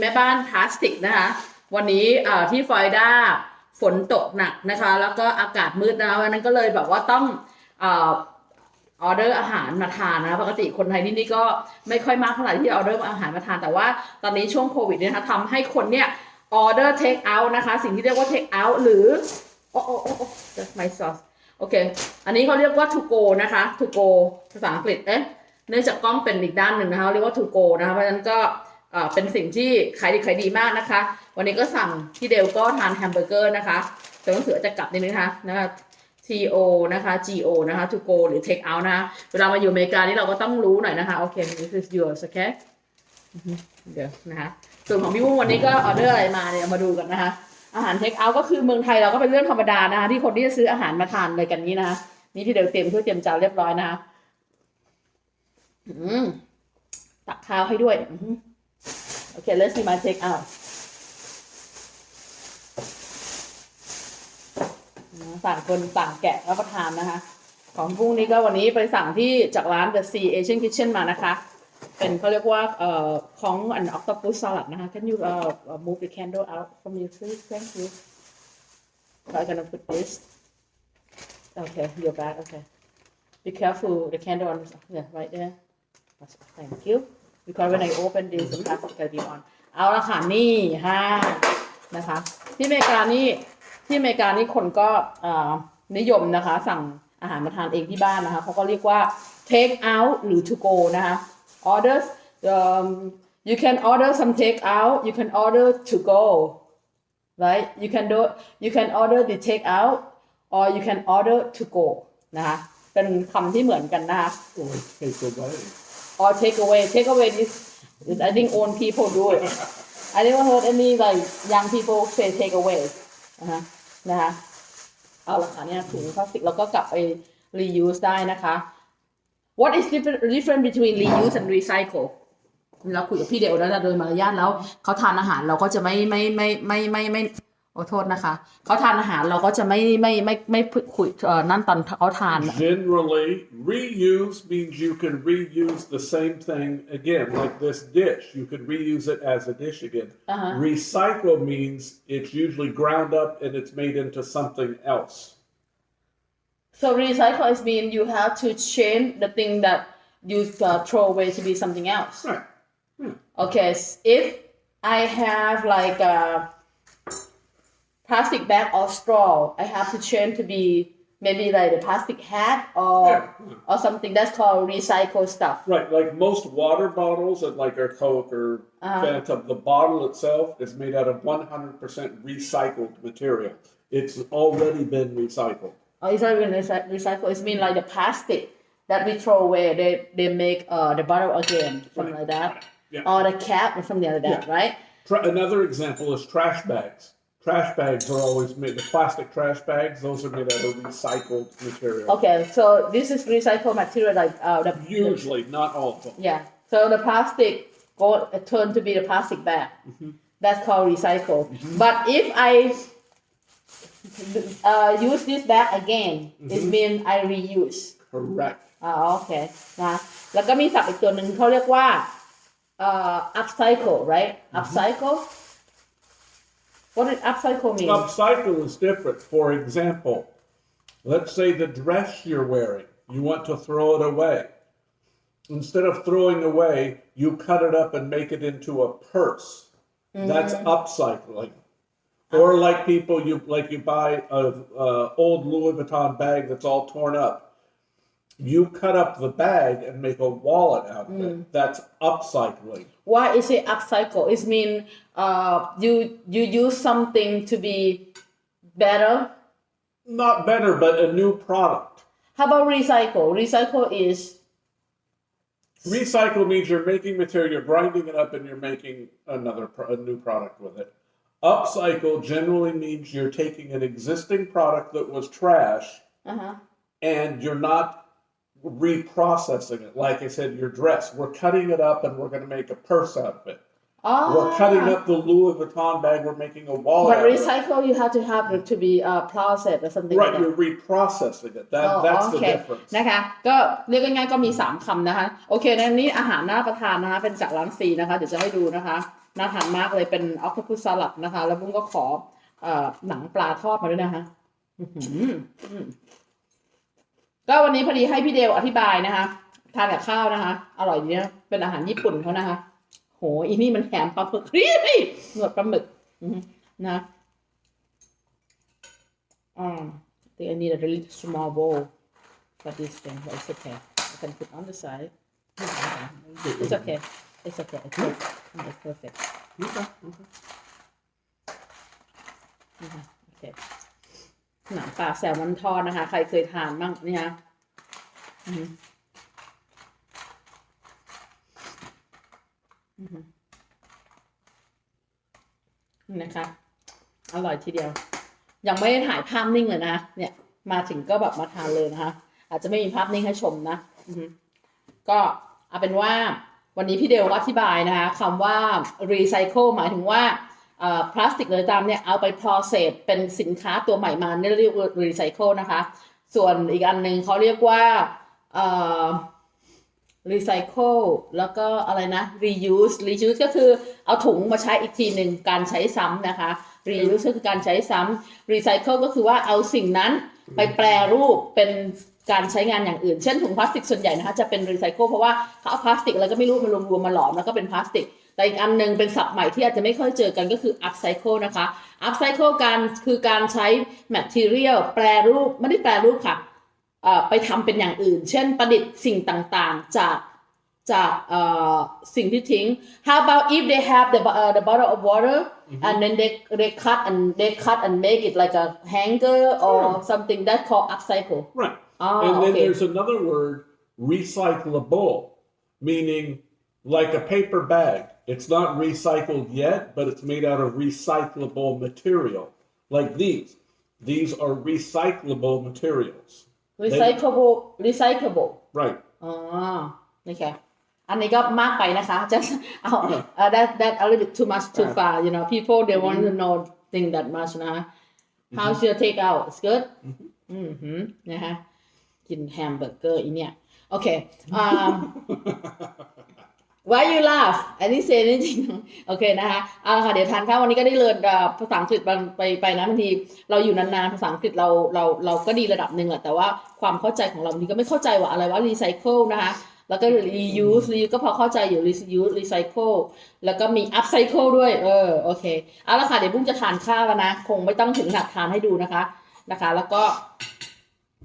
แม่บ้านพลาสติกนะคะ วันนี้ที่ฟลอริดาฝนตกหนักนะคะ แล้วก็อากาศมืดนะคะวันนั้นก็เลยแบบว่าต้องออเดอร์อาหารมาทานนะปกติคนไทยที่นี่ก็ไม่ค่อยมากเท่าไหร่ที่ออเดอร์อาหารมาทาน แต่ว่าตอนนี้ช่วงโควิดเนี่ยนะคะทำให้คนเนี่ยออเดอร์เทคเอาท์นะคะ สิ่งที่เรียกว่าเทคเอาท์หรือ โอ้โอ้โอ้โอ้ that's my sauce โอเค อันนี้เขาเรียกว่า to go นะคะ to go ภาษาอังกฤษ เอ๊ะ เนื่องจากกล้องเป็นอีกด้านหนึ่งนะคะเขาเรียกว่า to go นะคะ เพราะฉะนั้นก็ เอ่อเป็นสิ่งที่ขายดีขายดีมากนะคะ วันนี้ก็สั่งที่เดลก็ทานแฮมเบอร์เกอร์นะคะแต่ต้องเสือจะกลับนิดนึงนะคะนะคะ TO นะคะ GO นะคะ to go หรือ take out นะคะเวลามาอยู่อเมริกานี่เราก็ต้องรู้หน่อยนะคะ โอเค this is yours okay เดี๋ยวนะคะส่วนของพี่วุ้งวันนี้ก็ออเดอร์อะไรมาเนี่ยมาดูกันนะคะ อาหารเทคเอาท์ก็คือเมืองไทยเราก็เป็นเรื่องธรรมดานะคะที่คนที่จะซื้ออาหารมาทานอะไรกันนี้นะคะนี่ที่เดี๋ยวเตรียมถ้วยเตรียมจานเรียบร้อยนะคะอืมตักข้าวให้ด้วย อือหือโอเค let's see my take out ต่งคนต่งแกะรับประทานนะคะ ของพรุ่งนี้ก็วันนี้ไปสั่งที่จากร้าน The Sea Asian Kitchen มานะคะ เป็นเขาเรียกว่าเอ่อของอัน octopus salad นะคะ Can you uh, uh, move the candle out from you please thank you so I'm gonna put this okay you're back okay be careful the candle on yeah right there thank you because when I open this the plastic will be on เอาละค่ะนี่ฮะนะคะ ที่อเมริกานี่ที่อเมริกานี่คนก็นิยมนะคะ สั่งอาหารมาทานเองที่บ้านนะคะเขาก็เรียกว่า take out หรือ to go นะคะ orders um, you can order some take out you can order to go right you can do you can order the take out or you can order to go นะคะ เป็นคำที่เหมือนกันนะคะ Or take away. Or take away take away this is I think old people do it I never heard any like young people say take away นะคะนะคะเอาละค่ะเนี่ยถุงพลาสติกเราก็กลับไป reuse ได้นะคะ What is different different between reuse and recycle เราคุยกับพี่เดียวแล้วนะโดยมารยาทแล้วเขาทานอาหารเราก็จะไม่ไม่ไม่ไม่ไม่ไม่ ขอโทษนะคะเขาทานอาหารเราก็จะไม่ไม่ไม่ไม่ไม่คุยเอ่อนั่นตอนเขาทาน Generally, reuse means you can reuse the same thing again, like this dish. You could reuse it as a dish again. Uh-huh. Recycle means it's usually ground up and it's made into something else. So recycle is mean you have to change the thing that you uh, throw away to be something else. Right. Okay, s- if I have like a plastic bag or straw, I have to change to be maybe like a plastic hat or Yeah. or something that's called recycle stuff. Right, like most water bottles and like our Coke or Uh-huh. Fanta, the bottle itself is made out of 100% recycled material. It's already been recycled. Or it's not even recy- recycle. It's mean like the plastic that we throw away. They they make uh the bottle again, something Right, like that, yeah. or the cap or something like that, right? Tra- another example is trash bags Trash bags are always made, the plastic trash bags, those are made out of recycled material. Okay, so this is recycled material like uh the Usually, not all of them. yeah. So the plastic go uh, turn to be the plastic bag. That's called recycle. But if I uh, use this bag again, it means I reuse. Correct. อ่าโอเคนะแล้วก็มีศัพท์อีกตัวหนึ่งเขาเรียกว่าเอ่อ upcycle right upcycle what does upcycle mean Upcycle is different. For example, let's say the dress you're wearing, you want to throw it away. Instead of throwing away, you cut it up and make it into a purse. That's mm-hmm. upcycling. Or like people, you like you buy a, a old Louis Vuitton bag that's all torn up. You cut up the bag and make a wallet out of it. That's upcycling. why is it upcycle it mean uh you you use something to be better Not better, but a new product. how about recycle recycle is Recycle means you're making material, you're grinding it up, and you're making another pro- a new product with it. Upcycle generally means you're taking an existing product that was trash uh-huh and you're not reprocessing it. Like I said, your dress, we're cutting it up and we're going to make a purse out of it. We're cutting oh up the Louis Vuitton bag, we're making a wallet. but out of it. recycle you have to have it to be uh processed or something like Right, that you're reprocessing it. That, อ๋อ that's โอ the เค difference. นะคะ ก็เรียกง่ายๆก็มี 3คำนะคะ โอเคในนี้อาหารน่าประทานนะคะ เป็นจากร้านซีนะคะ เดี๋ยวจะให้ดูนะคะ น่าทานมากเลยเป็นออ t o พุ s สลัดนะคะ แล้วบุ้งก็ขอเอ่อหนังปลาทอดมาด้วยนะคะอื้อหืออืม ก็วันนี้พอดีให้พี่เดวอธิบายนะคะ ทานกับข้าวนะคะ อร่อยดีนะเป็นอาหารญี่ปุ่นเขานะคะ โหอีนี่มันแถมปลาหมึกรีบหนวดปลาหมึกอือหือนะ Um, I think I need a really small bowl for this thing, but it's okay. I can put on the side. It's okay. It's okay. It's perfect. Mm, It's perfect. Okay, okay. Mhm. Okay. หนังปลาแซลมอนทอดนะคะ ใครเคยทานบ้างนี่ฮะนี่นะคะ อร่อยทีเดียว ยังไม่ได้ถ่ายภาพนิ่งเลยนะ เนี่ย มาถึงก็แบบมาทานเลยนะคะ อาจจะไม่มีภาพนิ่งให้ชมนะอืก็เอาเป็นว่าวันนี้พี่เดลอธิบายนะคะคำว่า recycle หมายถึงว่า พลาสติกเลยตามเนี่ยเอาไป process เป็นสินค้าตัวใหม่มาเนี่ยเรียกว่า recycle นะคะ ส่วนอีกอันหนึ่งเขาเรียกว่าเอ่อ recycle แล้วก็อะไรนะ reuse reuse ก็คือเอาถุงมาใช้อีกทีหนึ่งการใช้ซ้ำนะคะ reuse ก็คือการใช้ซ้ำ recycle ก็คือว่าเอาสิ่งนั้นไปแปรรูปเป็นการใช้งานอย่างอื่น เช่นถุงพลาสติกส่วนใหญ่นะคะจะเป็น recycle เพราะว่าเขาเอาพลาสติกอะไรก็ไม่รู้มารวมๆมาหลอมแล้วก็เป็นพลาสติก แต่อีกอันหนึงเป็นศัพท์ใหม่ที่อาจจะไม่ค่อยเจอกันก็คือ upcycle นะคะ upcycle การคือการใช้ material แปรรูปไม่ได้แปรรูปค่ะเอ่อไปทำเป็นอย่างอื่น เช่นประดิษฐ์สิ่งต่างๆ จากจากเอ่อสิ่งที่ทิ้ง How about if they have the bo- uh, the bottle of water and then they they cut and they cut and make it like a hanger or something that called upcycle Right. Ah, and then okay. there's another word, recyclable, meaning like a paper bag. It's not recycled yet, but it's made out of recyclable material. Like these. These are recyclable materials. recyclable recyclable Right. อ๋อโอเคอันนี้ก็มากไปนะคะ just เอา uh, that that a little bit too much too far you know people they want to know thing that much นะ how's your take out it's good อืมหืมนะฮะกินแฮมเบอร์เกอร์อีเนี่ย โอเค um why you laugh I didn't say anything โอเคนะคะเอาละค่ะเดี๋ยวทานข้าววันนี้ก็ได้เรียนภาษาอังกฤษไปไปไปนะบางทีเราอยู่นานๆภาษาอังกฤษเราเราเราก็ดีระดับหนึ่งแหละแต่ว่าความเข้าใจของเราบางทีก็ไม่เข้าใจว่าอะไรว่า recycle นะคะแล้วก็ reuse reuse ก็พอเข้าใจอยู่ reuse recycle แล้วก็มี upcycle ด้วย เออ โอเค เอาละค่ะ เดี๋ยวบุ้งจะทานข้าวแล้วนะ คงไม่ต้องถึงขนาดทานให้ดูนะคะ นะคะ แล้วก็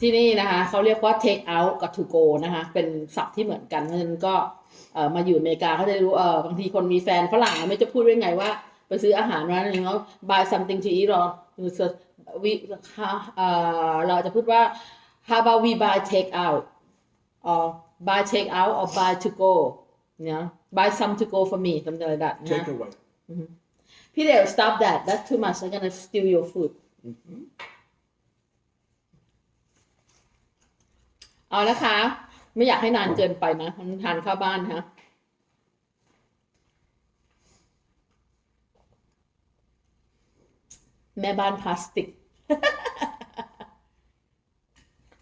ที่นี่นะคะเขาเรียกว่า take out กับ to go นะคะเป็นศัพท์ที่เหมือนกันเพราะฉะนั้นก็เอ่อมาอยู่อเมริกาเขาจะรู้เออบางทีคนมีแฟนฝรั่งไม่จะพูดได้ไงว่า ไปซื้ออาหารมาอย่างเงี้ย buy something to eat หรอ we เอ่อเราจะพูดว่า how about we buy take out or buy take out or buy to go เนี่ย buy some to go for me something like that นะ Take away. พี่เดว stop that that's too much I'm gonna steal your food เอานะคะ ไม่อยากให้นานเกินไปนะมันทานข้าวบ้านฮะแม่บ้านพลาสติก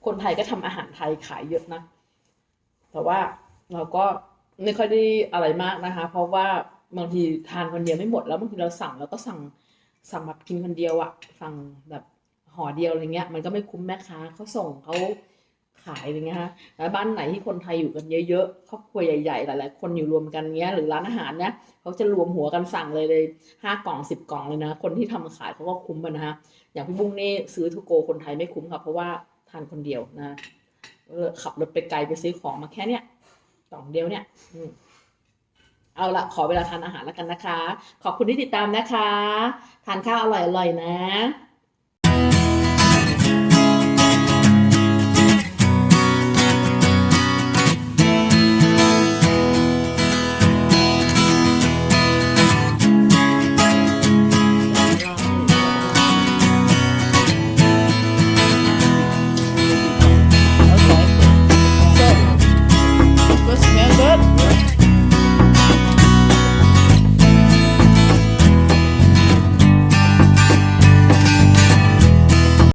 คนไทยก็ทำอาหารไทยขายเยอะนะ แต่ว่าเราก็ไม่ค่อยได้อะไรมากนะคะ เพราะว่าบางทีทานคนเดียวไม่หมดแล้วบางทีเราสั่งเราก็สั่งสั่งแบบกินคนเดียวอะสั่งแบบห่อเดียวอะไรเงี้ย มันก็ไม่คุ้มแม่ค้าเขาส่งเขา ขายอะไรเงี้ยฮะบ้านไหนที่คนไทยอยู่กันเยอะๆครอบครัวใหญ่ๆหลายๆคนอยู่รวมกันเงี้ยหรือร้านอาหารเนี่ยเขาจะรวมหัวกันสั่งเลยเลยห้ากล่องสิบกล่องเลยนะ คนที่ทำขายเขาก็คุ้มนะฮะอย่างพี่บุ้งนี่ซื้อทูโกคนไทยไม่คุ้มค่ะเพราะว่าทานคนเดียวนะเขับรถไปไกลไปซื้อของมาแค่เนี้ยกล่องเดียวเนี่ยอืมเอาละขอเวลาทานอาหารแล้วกันนะคะ ขอบคุณที่ติดตามนะคะ ทานข้าวอร่อยๆนะ